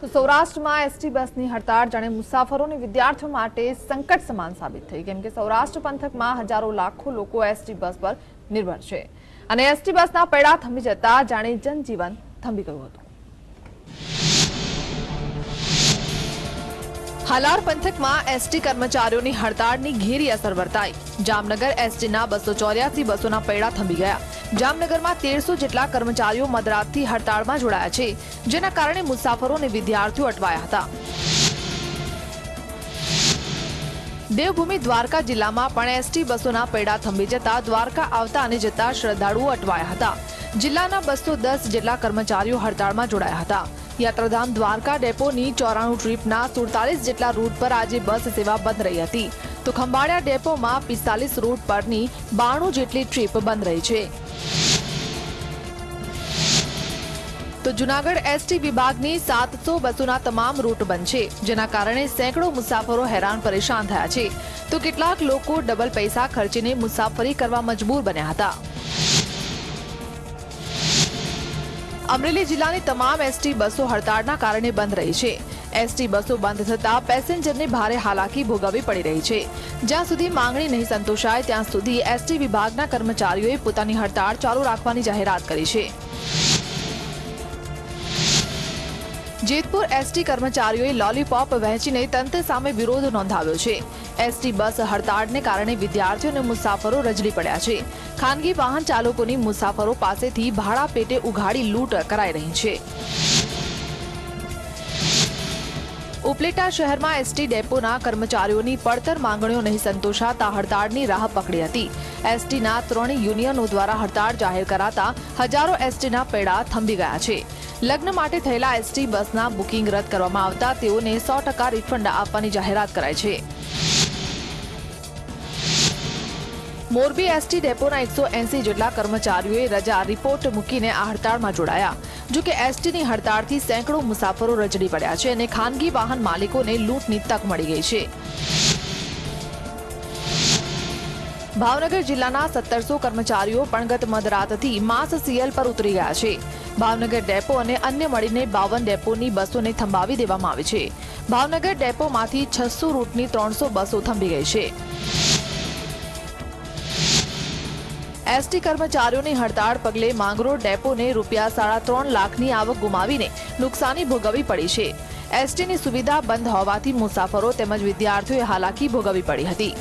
તો સૌરાષ્ટ્રમાં એસટી બસની હડતાળ, જાણે મુસાફરો અને વિદ્યાર્થીઓ માટે સંકટ સમાન સાબિત થઈ કેમ કે સૌરાષ્ટ્ર પંથકમાં હજારો લાખો લોકો એસટી બસ પર નિર્ભર છે. અને એસટી બસના પૈડા થંભી જતા જાણે જનજીવન થંભી ગયું હતું. હાલાર પંથકમાં એસટી કર્મચારીઓની હડતાળની ઘેરી અસર વર્તાઈ. જામનગર એસટીના બસો ચોર્યાસી બસોના પૈડા થંભી ગયા. જામનગરમાં તેરસો જેટલા કર્મચારીઓ મધરાતથી હડતાળમાં જોડાયા છે, જેના કારણે મુસાફરો અને વિદ્યાર્થીઓ અટવાયા હતા. દેવભૂમિ દ્વારકા જિલ્લામાં પણ એસટી બસોના પૈડા થંભી જતા દ્વારકા આવતા અને જતા શ્રદ્ધાળુઓ અટવાયા હતા. જિલ્લાના બસો જેટલા કર્મચારીઓ હડતાળમાં જોડાયા હતા. યાત્રાધામ દ્વારકા ડેપોની ચોરાણું ટ્રીપના સુડતાલીસ જેટલા રૂટ પર આજે બસ સેવા બંધ રહી હતી. તો ખંભાળિયા ડેપોમાં પિસ્તાલીસ રૂટ પરની બાણું જેટલી ટ્રીપ બંધ રહી છે. તો જુનાગઢ એસટી વિભાગની સાતસો બસોના તમામ રૂટ બંધ છે, જેના કારણે સેંકડો મુસાફરો હેરાન પરેશાન થયા છે. તો કેટલાક લોકો ડબલ પૈસા ખર્ચીને મુસાફરી કરવા મજબૂર બન્યા હતા. અમરેલી જિલ્લાની તમામ એસટી બસો હડતાળના કારણે બંધ રહી છે. એસટી બસો બંધ થતાં પેસેન્જરને ભારે હાલાકી ભોગવવી પડી રહી છે. જ્યાં સુધી માંગણી નહીં સંતોષાય, ત્યાં સુધી એસટી વિભાગના કર્મચારીઓએ પોતાની હડતાળ ચાલુ રાખવાની જાહેરાત કરી છે. જેતપુર એસટી કર્મચારીઓએ લોલીપોપ વહેંચીને તંત્ર સામે વિરોધ નોંધાવ્યો છે. એસટી બસ હડતાળને કારણે વિદ્યાર્થીઓ અને મુસાફરો રજડી પડ્યા છે. ખાનગી વાહન ચાલકોની મુસાફરો પાસેથી ભાડા પેટે ઉઘાડી લૂંટ કરાઈ રહી છે. ઉપલેટા શહેરમાં એસટી ડેપોના કર્મચારીઓની પડતર માંગણીઓ નહીં સંતોષાતા હડતાળની રાહ પકડી હતી. એસટીના ત્રણ યુનિયનો દ્વારા હડતાળ જાહેર કરાતા હજારો એસટીના પેડા થંભી ગયા છે. લગ્ન માટે થયેલા એસટી બસના બુકિંગ રદ કરવામાં આવતા તેઓને સો રિફંડ આપવાની જાહેરાત કરાઈ છે. મોરબી એસટી ડેપોના એકસો એસી જેટલા કર્મચારીઓએ રજા રિપોર્ટ મૂકીને આ હડતાળમાં જોડાયા. જોકે એસટીની હડતાળથી સેંકડો મુસાફરો રજડી પડ્યા છે અને ખાનગી વાહન માલિકોને લૂંટની તક મળી ગઈ છે. ભાવનગર જિલ્લાના સત્તરસો કર્મચારીઓ પણ ગત મધરાતથી માસ સીએલ પર ઉતરી ગયા છે. ભાવનગર ડેપો અને અન્ય મળીને બાવન ડેપોની બસોને થંભાવી દેવામાં આવી છે. ભાવનગર ડેપોમાંથી છસો રૂટની ત્રણસો બસો થંભી ગઈ છે. એસટી કર્મચારીઓની હડતાળ પગલે માંગરોળ ડેપોને રૂપિયા સાડા ત્રણ લાખની આવક ગુમાવીને નુકસાની ભોગવવી પડી છે. એસટીની સુવિધા બંધ હોવાથી મુસાફરો તેમજ વિદ્યાર્થીઓએ હાલાકી ભોગવવી પડી હતી.